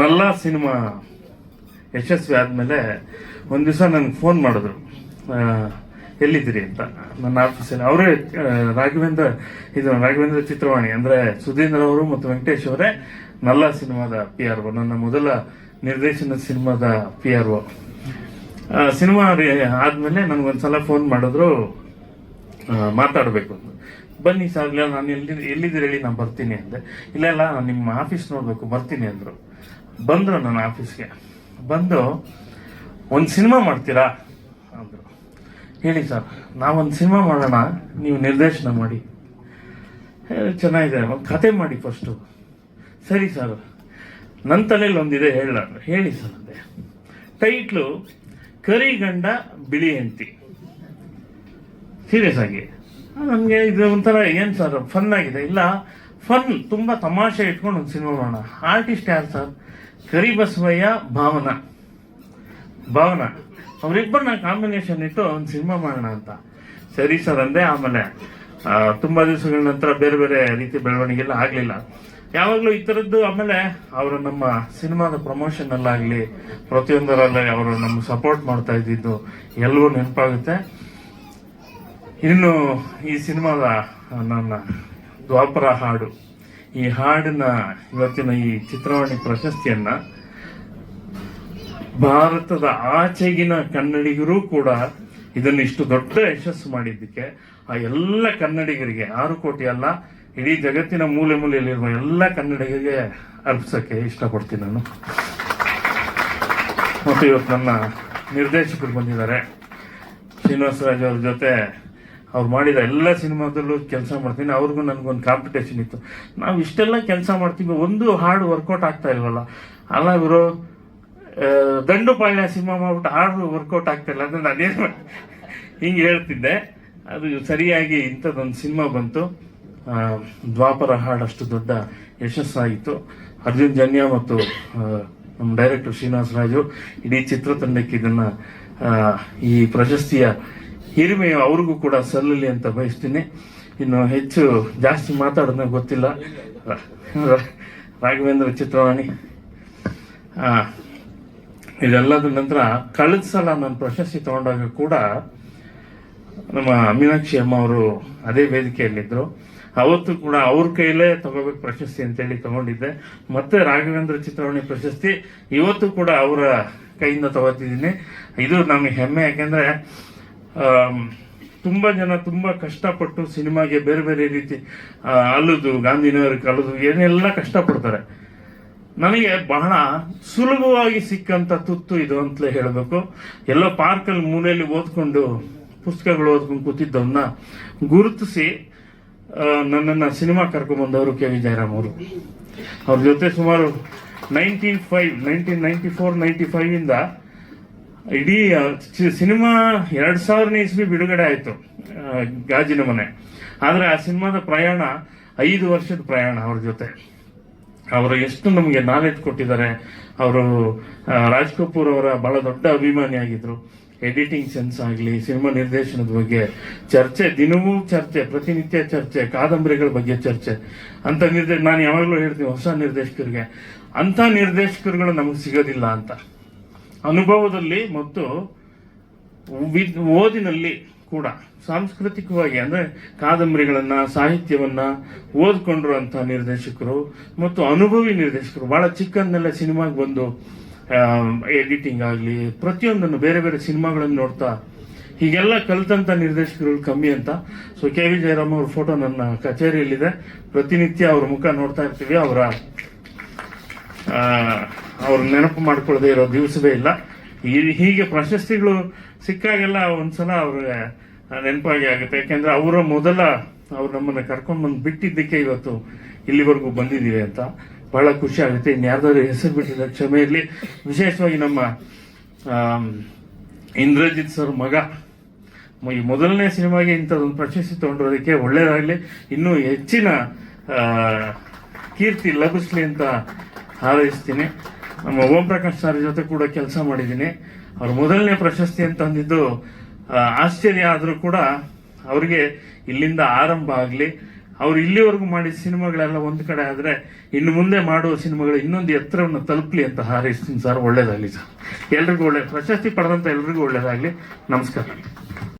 ನಲ್ಲ cinema ಯಶಸ್ವಿ ಆದಮೇಲೆ ಒಂದು ದಿವಸ ನನಗೆ ಫೋನ್ ಮಾಡಿದ್ರು. ಎಲ್ಲಿದ್ದೀರಿ ಅಂತ. ನನ್ನ ಆಫೀಸಲ್ಲಿ ಅವರೇ ರಾಘವೇಂದ್ರ, ಇದು ರಾಘವೇಂದ್ರ ಚಿತ್ರವಾಣಿ, ಅಂದರೆ ಸುಧೀಂದ್ರ ಅವರು ಮತ್ತು ವೆಂಕಟೇಶ್ ಅವರೇ ನಲ್ಲ ಸಿನಿಮಾದ ಪಿ ಆರ್ ಒ, ನನ್ನ ಮೊದಲ ನಿರ್ದೇಶನ ಸಿನಿಮಾದ ಪಿ ಆರ್ ಒ. ಸಿನಿಮಾ ಆದಮೇಲೆ ನನಗೊಂದ್ಸಲ ಫೋನ್ ಮಾಡಿದ್ರು. ಮಾತಾಡಬೇಕು ಬನ್ನಿ ಸರ್ ನಾನು ಎಲ್ಲಿ, ಎಲ್ಲಿದ್ದೀರಿ ಹೇಳಿ ನಾನು ಬರ್ತೀನಿ ಅಂದೆ. ಇಲ್ಲ ಇಲ್ಲ ನಿಮ್ಮ ಆಫೀಸ್ ನೋಡಬೇಕು, ಬರ್ತೀನಿ ಅಂದರು. ಬಂದರು ನನ್ನ ಆಫೀಸ್ಗೆ. ಬಂದು ಒಂದು ಸಿನಿಮಾ ಮಾಡ್ತೀರಾ? ಅಂದರು. ಹೇಳಿ ಸರ್ ನಾವೊಂದು ಸಿನಿಮಾ ಮಾಡೋಣ ನೀವು ನಿರ್ದೇಶನ ಮಾಡಿ. "ಏ, ಚೆನ್ನಾಗಿದೆ ಒಂದು ಕತೆ ಮಾಡಿ ಫಸ್ಟು ಸರಿ ಸರ್. ನನ್ನ ತಲೆಯಲ್ಲಿ ಒಂದಿದೆ ಹೇಳ ಹೇಳಿ ಸರ್ ಅಂದೆ. ಟೈಟ್ಲು ಕರಿಗಂಡ ಬಿಳಿ ಹೆಂಡತಿ. ಸೀರಿಯಸ್ ಆಗಿ. ನಮಗೆ ಇದು ಒಂಥರ ಏನು ಸರ್ ಫನ್ ಆಗಿದೆ. ಇಲ್ಲ ಫನ್ ತುಂಬ ತಮಾಷೆ ಇಟ್ಕೊಂಡು ಒಂದು ಸಿನಿಮಾ ಮಾಡೋಣ ಆರ್ಟಿಸ್ಟ್ ಯಾರು ಸರ್ ಕರಿಬಸವಯ್ಯ ಬಸವಯ್ಯ ಭಾವನ. ಭಾವನ ಅವರಿಬ್ಬರನ್ನ ಕಾಂಬಿನೇಷನ್ ಇಟ್ಟು ಒಂದು ಸಿನಿಮಾ ಮಾಡೋಣ ಅಂತ. ಸರಿ ಸರ್ ಅಂದೆ, ಆಮೇಲೆ ತುಂಬ ತುಂಬಾ ದಿವಸಗಳ ನಂತರ ಬೇರೆ ಬೇರೆ ರೀತಿ ಬೆಳವಣಿಗೆ ಎಲ್ಲ ಆಗಲಿಲ್ಲ. ಯಾವಾಗಲೂ ಈ ಥರದ್ದು ಆಮೇಲೆ ಅವರು ನಮ್ಮ ಸಿನಿಮಾದ ಪ್ರಮೋಷನ್ ಅಲ್ಲಾಗಲಿ, ಪ್ರತಿಯೊಂದರಲ್ಲಿ ಅವರು ನಮ್ಮ ಸಪೋರ್ಟ್ ಮಾಡ್ತಾ ಇದ್ದಿದ್ದು ಎಲ್ಲವೂ ನೆನಪಾಗುತ್ತೆ. ಇನ್ನು ಈ ಸಿನಿಮಾದ ನನ್ನ ದ್ವಾಪರ ಹಾಡು. ಈ ಹಾಡಿನ ಇವತ್ತಿನ ಈ ಚಿತ್ರವಾಣಿ ಪ್ರಶಸ್ತಿಯನ್ನ ಭಾರತದ ಆಚೆಗಿನ ಕನ್ನಡಿಗರು ಕೂಡ ಇದನ್ನು ಇಷ್ಟು ದೊಡ್ಡ ಯಶಸ್ಸು ಮಾಡಿದ್ದಕ್ಕೆ ಆ ಎಲ್ಲ ಕನ್ನಡಿಗರಿಗೆ, ಆರು ಕೋಟಿ ಅಲ್ಲ, ಇಡೀ ಜಗತ್ತಿನ ಮೂಲೆ ಮೂಲೆಯಲ್ಲಿರುವ ಎಲ್ಲ ಕನ್ನಡಿಗರಿಗೆ ಅರ್ಪಿಸಕ್ಕೆ ಇಷ್ಟಪಡ್ತೀನಿ ನಾನು. ಮತ್ತು ಇವತ್ತು ನನ್ನ ನಿರ್ದೇಶಕರು ಬಂದಿದ್ದಾರೆ. ಶ್ರೀನಿವಾಸರಾಜ್ ಅವ್ರ ಜೊತೆ ಅವ್ರು ಮಾಡಿದ ಎಲ್ಲ ಸಿನಿಮಾದಲ್ಲೂ ಕೆಲಸ ಮಾಡ್ತೀನಿ, ಅವ್ರಿಗೂ ನನಗೊಂದು ಕಾಂಪಿಟೇಷನ್ ಇತ್ತು. ನಾವು ಇಷ್ಟೆಲ್ಲ ಕೆಲಸ ಮಾಡ್ತೀವಿ, ಒಂದು ಹಾಡು ವರ್ಕೌಟ್ ಆಗ್ತಾ ಇಲ್ವಲ್ಲ? ಅಲ್ಲ ಇವರು ದಂಡು ಪಾಳ್ಯ ಸಿನಿಮಾ ಮಾಡ್ಬಿಟ್ಟು ಹಾಡು ವರ್ಕೌಟ್ ಆಗ್ತಾ ಇಲ್ಲ ಅಂದ್ರೆ ನಾನೇನು ಹಿಂಗೆ ಹೇಳ್ತಿದ್ದೆ. ಅದು ಸರಿಯಾಗಿ ಇಂಥದ್ದೊಂದು ಸಿನಿಮಾ ಬಂತು. ದ್ವಾಪರ ಹಾಡು ಅಷ್ಟು ದೊಡ್ಡ ಯಶಸ್ಸಾಗಿತ್ತು. ಅರ್ಜುನ್ ಜನ್ಯ ಮತ್ತು ನಮ್ಮ ಡೈರೆಕ್ಟರ್ ಶ್ರೀನಿವಾಸ ರಾಜು ಇಡೀ ಚಿತ್ರತಂಡಕ್ಕೆ ಇದನ್ನು ಈ ಪ್ರಶಸ್ತಿಯ ಹಿರಿಮೆಯು ಅವ್ರಿಗೂ ಕೂಡ ಸಲ್ಲಲಿ ಅಂತ ಬಯಸ್ತೀನಿ. ಇನ್ನು ಹೆಚ್ಚು ಜಾಸ್ತಿ ಮಾತಾಡೋದನ್ನ ಗೊತ್ತಿಲ್ಲ. ರಾಘವೇಂದ್ರ ಚಿತ್ರವಾಣಿ. ಇದೆಲ್ಲದ ನಂತರ ಕಳೆದ ಸಲ ನಾನು ಪ್ರಶಸ್ತಿ ತಗೊಂಡಾಗ ಕೂಡ ನಮ್ಮ ಮೀನಾಕ್ಷಿ ಅಮ್ಮ ಅವರು ಅದೇ ವೇದಿಕೆಯಲ್ಲಿದ್ದರು ಅವತ್ತು ಕೂಡ ಅವ್ರ ಕೈಲೇ ತಗೋಬೇಕು ಪ್ರಶಸ್ತಿ ಅಂತೇಳಿ ತಗೊಂಡಿದ್ದೆ. ಮತ್ತೆ ರಾಘವೇಂದ್ರ ಚಿತ್ರವಾಣಿ ಪ್ರಶಸ್ತಿ ಇವತ್ತು ಕೂಡ ಅವರ ಕೈಯಿಂದ ತಗೋತಿದ್ದೀನಿ. ಇದು ನಮಗೆ ಹೆಮ್ಮೆ. ಯಾಕೆಂದ್ರೆ ತುಂಬಾ ಜನ ತುಂಬಾ ಕಷ್ಟಪಟ್ಟು ಸಿನಿಮಾಗೆ ಬೇರೆ ಬೇರೆ ರೀತಿ ಅಲ್ಲದು, ಗಾಂಧಿನಗರ ಕಲದು ಏನೆಲ್ಲ ಕಷ್ಟಪಡ್ತಾರೆ. ನನಗೆ ಬಹಳ ಸುಲಭವಾಗಿ ಸಿಕ್ಕಂತ ತುತ್ತು ಇದು ಅಂತಲೇ ಹೇಳಬೇಕು. ಎಲ್ಲೋ ಪಾರ್ಕಲ್ಲಿ ಮೂಲೆಯಲ್ಲಿ ಓದ್ಕೊಂಡು, ಪುಸ್ತಕಗಳು ಓದ್ಕೊಂಡು ಕೂತಿದ್ದವನ್ನ ಗುರುತಿಸಿ ನನ್ನನ್ನು ಸಿನಿಮಾ ಕರ್ಕೊಂಡ್ಬಂದವರು ಕೆ ವಿ ಜಯರಾಮ್ ಅವರು. ಅವ್ರ ಜೊತೆ ಸುಮಾರು nineteen five, nineteen ninety four five ಇಂದ ಇಡೀ ಸಿನಿಮಾ ಎರಡು ಸಾವಿರನೇ ಇಸ್ವಿ ಬಿಡುಗಡೆ ಆಯಿತು ಗಾಜಿನ ಮನೆ. ಆದರೆ ಆ ಸಿನಿಮಾದ ಪ್ರಯಾಣ ಐದು ವರ್ಷದ ಪ್ರಯಾಣ ಅವ್ರ ಜೊತೆ. ಅವರು ಎಷ್ಟು ನಮಗೆ ನಾಲೆಜ್ ಕೊಟ್ಟಿದ್ದಾರೆ, ಅವರು ರಾಜ್ ಕಪೂರ್ ಅವರ ಬಹಳ ದೊಡ್ಡ ಅಭಿಮಾನಿ ಆಗಿದ್ರು. ಎಡಿಟಿಂಗ್ ಸೆನ್ಸ್ ಆಗಲಿ, ಸಿನಿಮಾ ನಿರ್ದೇಶನದ ಬಗ್ಗೆ ಚರ್ಚೆ, ದಿನವೂ ಚರ್ಚೆ, ಪ್ರತಿನಿತ್ಯ ಚರ್ಚೆ, ಕಾದಂಬರಿಗಳ ಬಗ್ಗೆ ಚರ್ಚೆ. ಅಂತ ನಿರ್ದೇಶ ನಾನು ಯಾವಾಗಲೂ ಹೇಳ್ತೀನಿ, ಹೊಸ ನಿರ್ದೇಶಕರಿಗೆ ಅಂತ ನಿರ್ದೇಶಕರುಗಳು ನಮಗೆ ಸಿಗೋದಿಲ್ಲ ಅಂತ. ಅನುಭವದಲ್ಲಿ ಮತ್ತು ಓದಿನಲ್ಲಿ ಕೂಡ ಸಾಂಸ್ಕೃತಿಕವಾಗಿ, ಅಂದ್ರೆ ಕಾದಂಬರಿಗಳನ್ನು, ಸಾಹಿತ್ಯವನ್ನ ಓದ್ಕೊಂಡಿರುವಂಥ ನಿರ್ದೇಶಕರು ಮತ್ತು ಅನುಭವಿ ನಿರ್ದೇಶಕರು, ಬಹಳ ಚಿಕ್ಕಂದೆಲ್ಲ ಸಿನಿಮಾಗೆ ಬಂದು ಎಡಿಟಿಂಗ್ ಆಗಲಿ, ಪ್ರತಿಯೊಂದನ್ನು ಬೇರೆ ಬೇರೆ ಸಿನಿಮಾಗಳನ್ನು ನೋಡ್ತಾ, ಹೀಗೆಲ್ಲ ಕಲಿತಂಥ ನಿರ್ದೇಶಕರು ಕಮ್ಮಿ ಅಂತ. So K. ವಿ. ಜಯರಾಮ್ ಅವ್ರ ಫೋಟೋ ನನ್ನ ಕಚೇರಿಯಲ್ಲಿದೆ. ಪ್ರತಿನಿತ್ಯ ಅವ್ರ ಮುಖ ನೋಡ್ತಾ ಇರ್ತೀವಿ, ಅವರ ಅವ್ರ ನೆನಪು ಮಾಡ್ಕೊಳ್ಳದೆ ಇರೋ ದಿವಸವೇ ಇಲ್ಲ. ಈ- ಹೀಗೆ ಪ್ರಶಸ್ತಿಗಳು ಸಿಕ್ಕಾಗೆಲ್ಲ ಒಂದ್ಸಲ ಅವ್ರಿಗೆ ನೆನಪಾಗಿ ಆಗುತ್ತೆ. ಯಾಕೆಂದ್ರೆ ಅವರ ಮೊದಲ ಅವ್ರು ನಮ್ಮನ್ನ ಕರ್ಕೊಂಡ್ ಬಂದು ಬಿಟ್ಟಿದ್ದಕ್ಕೆ ಇವತ್ತು ಇಲ್ಲಿವರೆಗೂ ಬಂದಿದ್ದೀವಿ ಅಂತ ಬಹಳ ಖುಷಿ ಆಗುತ್ತೆ. ಇನ್ಯಾರ್ದಾದ್ರು ಹೆಸರು ಬಿಟ್ಟಿದ್ದ ಕ್ಷಮೆ ಇರಲಿ. ವಿಶೇಷವಾಗಿ ನಮ್ಮ ಇಂದ್ರಜಿತ್ ಸರ್ ಮಗ. ಈ ಮೊದಲನೇ ಸಿನಿಮಾಗೆ ಇಂಥದ್ದೊಂದು ಪ್ರಶಸ್ತಿ ತಗೊಂಡಿರೋದಕ್ಕೆ ಒಳ್ಳೇದಾಗಲಿ. ಇನ್ನೂ ಹೆಚ್ಚಿನ ಕೀರ್ತಿ ಲಭಿಸ್ಲಿ ಅಂತ ಹಾರೈಸ್ತೀನಿ. ನಮ್ಮ ಓಂ ಪ್ರಕಾಶ್ ಸರ್ ಜೊತೆ ಕೂಡ ಕೆಲಸ ಮಾಡಿದ್ದೀನಿ. ಅವ್ರ ಮೊದಲನೇ ಪ್ರಶಸ್ತಿ ಅಂತ ಅಂದಿದ್ದು ಆಶ್ಚರ್ಯ ಆದರೂ ಕೂಡ ಅವರಿಗೆ ಇಲ್ಲಿಂದ ಆರಂಭ ಆಗಲಿ. ಅವ್ರು ಇಲ್ಲಿವರೆಗೂ ಮಾಡಿದ ಸಿನಿಮಾಗಳೆಲ್ಲ ಒಂದು ಕಡೆ ಆದರೆ ಇನ್ನು ಮುಂದೆ ಮಾಡುವ ಸಿನಿಮಾಗಳು ಇನ್ನೊಂದು ಎತ್ತರವನ್ನು ತಲುಪಲಿ ಅಂತ ಹಾರೈಸ್ತೀನಿ ಸರ್ ಒಳ್ಳೇದಾಗಲಿ ಸರ್ ಎಲ್ರಿಗೂ ಒಳ್ಳೆ ಪ್ರಶಸ್ತಿ ಪಡೆದಂಥ ಎಲ್ರಿಗೂ ಒಳ್ಳೇದಾಗಲಿ. ನಮಸ್ಕಾರ.